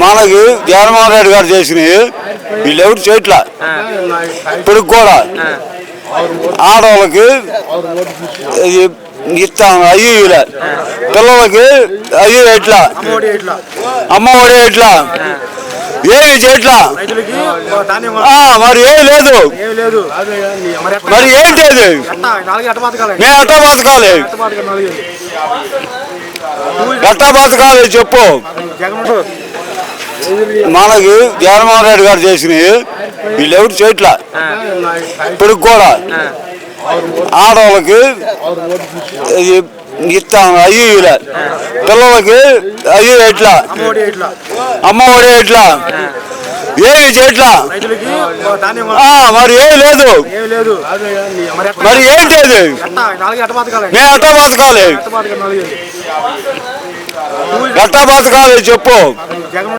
మనకి జగన్మోహన్ రెడ్డి గారు చేసినవి వీళ్ళు ఎవరు చేయట్లా? ఇప్పుడు కూడా ఆడవాళ్ళకి ఇస్తాం అయ్యి ఇలా పిల్లలకి అయ్యి ఎట్లా? అమ్మ ఒడి ఎట్లా? ఏమి చేయట్లా? మరి ఏం లేదు ఏమి లేదు. మరి ఏంటి అది ఎట్ట బతకాలి మేము ఎట్టా బతకాలి ఎట్ట బతకాలి చెప్పు. మనకి జగన్మోహన్ రెడ్డి గారు చేసినవి వీళ్ళు ఎవరు చేయట్లా? ఇప్పుడు కూడా. ఆడవాళ్ళకి ఇది ఇస్తాం అయ్యి పిల్లలకి అయ్యి ఎట్లా? అమ్మ ఒడి ఎట్లా? ఏమి చేయట్లా? మరి ఏం లేదు ఏమి లేదు. మరి ఎట్లా? ఏంటి అది మేము ఎట్టా బతకాలి ఎట్ట బతకాలి ఎట్టా బతకాలి చెప్పు.